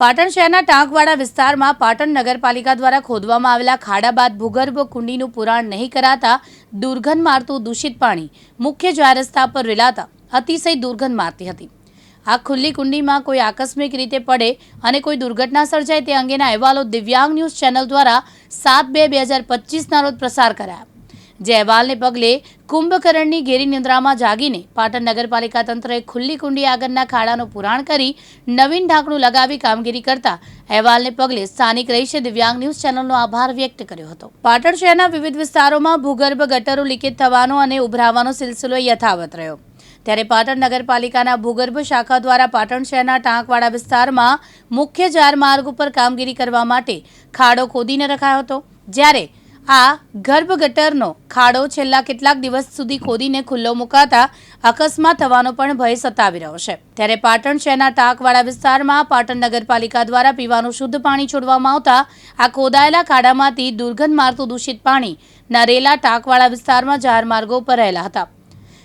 પાટણ શહેરના ટાંકવાડા વિસ્તારમાં પાટણ નગરપાલિકા દ્વારા ખોદવામાં આવેલા ખાડા બાદ ભૂગર્ભ કુંડીનું પુરાણ નહીં કરાતા દુર્ગંધ મારતું દૂષિત પાણી મુખ્ય જાહેર રસ્તા પર રેલાતા અતિશય દુર્ગંધ મારતી હતી. આ ખુલ્લી કુંડીમાં કોઈ આકસ્મિક રીતે પડે અને કોઈ દુર્ઘટના સર્જાય તે અંગેના અહેવાલો દિવ્યાંગ ન્યૂઝ ચેનલ દ્વારા સાત બે બે હજાર પચીસના રોજ પ્રસાર કરાયા. જે અહેવાલને પગલે કુંભકરણની ઘેરી નિંદ્રામાં જાગીને પાટણ નગરપાલિકા તંત્રએ ખુલ્લી કુંડી આગળના ખાડાનું પુરાણ કરી નવીન ઢાંકણું લગાવી કામગીરી કરતા અહેવાલને પગલે સ્થાનિક રહીશે દિવ્યાંગ ન્યૂઝ ચેનલનો આભાર વ્યક્ત કર્યો હતો. પાટણ શહેરના વિવિધ વિસ્તારોમાં ભૂગર્ભ ગટરો લીકેજ થવાનો અને ઉભરાવાનો સિલસિલો યથાવત રહ્યો. ત્યારે પાટણ નગરપાલિકાના ભૂગર્ભ શાખા દ્વારા પાટણ શહેરના ટાંકવાડા વિસ્તારમાં મુખ્ય જાર માર્ગ ઉપર કામગીરી કરવા માટે ખાડો ખોદીને રખાયો હતો. જ્યારે આ ગર્ભ ગટરનો ખાડો છેલ્લા કેટલાક દિવસ સુધી ખોદીને ખુલ્લો મુકાતા અકસ્માત થવાનો પણ ભય સતાવી રહ્યો છે. ત્યારે પાટણ શહેરના ટાંકવાડા વિસ્તારમાં પાટણ નગરપાલિકા દ્વારા પીવાનું શુદ્ધ પાણી છોડવામાં આવતા આ ખોદાયેલા ખાડામાંથી દુર્ગંધ મારતું દૂષિત પાણી નરેલા ટાંકવાડા વિસ્તારમાં જાહેર માર્ગો પર રહેલા હતા.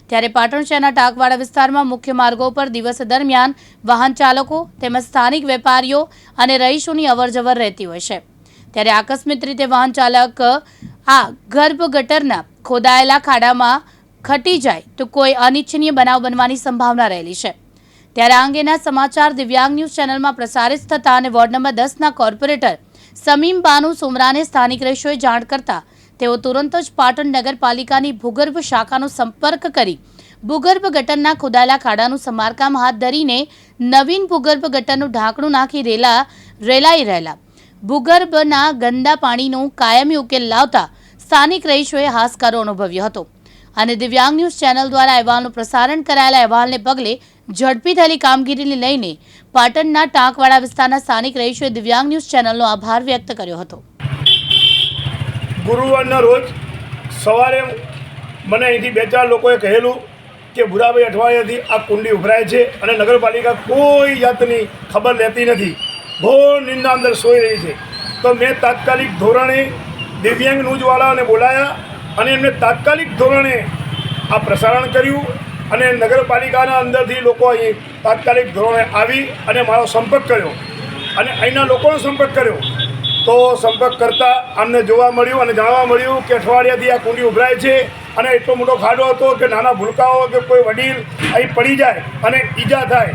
ત્યારે પાટણ શહેરના ટાંકવાડા વિસ્તારમાં મુખ્ય માર્ગો પર દિવસ દરમિયાન વાહન ચાલકો તેમજ સ્થાનિક વેપારીઓ અને રહીશોની અવરજવર રહેતી હોય છે. ત્યારે આકસ્મિક રીતે વાહન ચાલક, આ ગર્ભ ગટરના ખોદાયેલા ખાડામાં ખટી જાય તો કોઈ અનિચ્છનીય બનાવ બનવાની સંભાવના રહેલી છે. ત્યારે આ અંગેના સમાચાર દિવ્યાંગ ન્યૂઝ ચેનલમાં પ્રસારિત થતા અને વોર્ડ નંબર દસના કોર્પોરેટર સમીમ બાનુ સુમરાને સ્થાનિક રહીશોએ જાણ કરતા તેઓ તુરંત જ પાટણ નગરપાલિકાની ભૂગર્ભ શાખાનો સંપર્ક કરી ભૂગર્ભ ગટરના ખોદાયેલા ખાડાનું સમારકામ હાથ ધરીને નવીન ભૂગર્ભ ગટરનું ઢાંકણું નાખી રેલા, રેલાઈ રહેલા ભૂગર્ભના ગંદા પાણીનું કાયમી ઉકેલ લાવતા સ્થાનિક રહીશોએ હાશકારો અનુભવ્યો હતો. અને દિવ્યાંગ ન્યૂઝ ચેનલ દ્વારા અહેવાલનું પ્રસારણ કરાયેલા અહેવાલને પગલે ઝડપી થયેલી કામગીરીને લઈને પાટણના ટાંકવાડા વિસ્તારના સ્થાનિક રહીશોએ દિવ્યાંગ ન્યૂઝ ચેનલનો આભાર વ્યક્ત કર્યો હતો. ગુરુવારના રોજ સવારે મને અહીંથી બે ચાર લોકોએ કહેલું કે, ભૂરાભાઈ અઠવાડિયાથી આ કુંડી ઉભરાય છે અને નગરપાલિકા કોઈ જાતની ખબર લેતી નથી. ઘોર નિંદા અંદર સોઈ રહી છે. તો મેં તાત્કાલિક ધોરણે દિવ્યાંગ ન્યૂઝવાળાને બોલાયા અને એમને તાત્કાલિક ધોરણે આ પ્રસારણ કર્યું અને નગરપાલિકાના અંદરથી લોકો અહીં તાત્કાલિક ધોરણે આવી અને મારો સંપર્ક કર્યો. અને અહીંના લોકોનો સંપર્ક કર્યો. તો સંપર્ક કરતાં અમને જોવા મળ્યું અને જાણવા મળ્યું કે અઠવાડિયાથી આ કુંડી ઉભરાય છે અને એટલો મોટો ખાડો હતો કે નાના ભૂલકાઓ કે કોઈ વડીલ અહીં પડી જાય અને ઈજા થાય.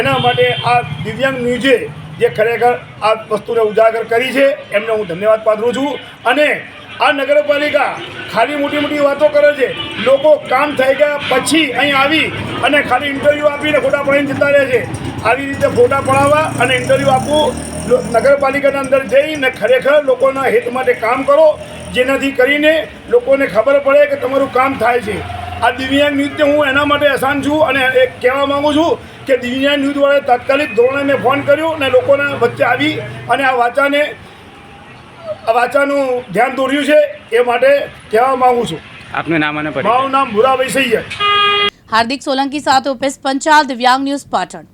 એના માટે આ દિવ્યાંગ ન્યૂઝે જે ખરેખર આ વસ્તુને ઉજાગર કરી છે, એમને હું ધન્યવાદ પાત્રું છું. અને આ નગરપાલિકા ખાલી મોટી મોટી વાતો કરે છે. લોકો કામ થઈ ગયા પછી અહીં આવી અને ખાલી ઇન્ટરવ્યૂ આપીને ફોટા પડાવીને જતા રહે છે. આવી રીતે ફોટા પડાવવા અને ઇન્ટરવ્યૂ આપવું નગરપાલિકાના અંદર જઈને ખરેખર લોકોના હિત માટે કામ કરો. જેનાથી કરીને લોકોને ખબર પડે કે તમારું કામ થાય છે. આ દિવ્યાંગ નૃત્ય હું એના માટે અસાન છું અને એ કહેવા માગું છું કે દિવ્યાંગ ન્યૂઝવાળાએ તાત્કાલિક ધોરણે મેં ફોન કર્યો અને લોકોના વચ્ચે આવી અને આ વાચાને આ વાચાનું ધ્યાન દોર્યું છે એ માટે કહેવા માગું છું. આપનું નામ અને મારું નામ ભુરાભાઈ સૈયદ. હાર્દિક સોલંકી સાથે ઉપેશ પંચાલ દિવ્યાંગ ન્યૂઝ પાટણ.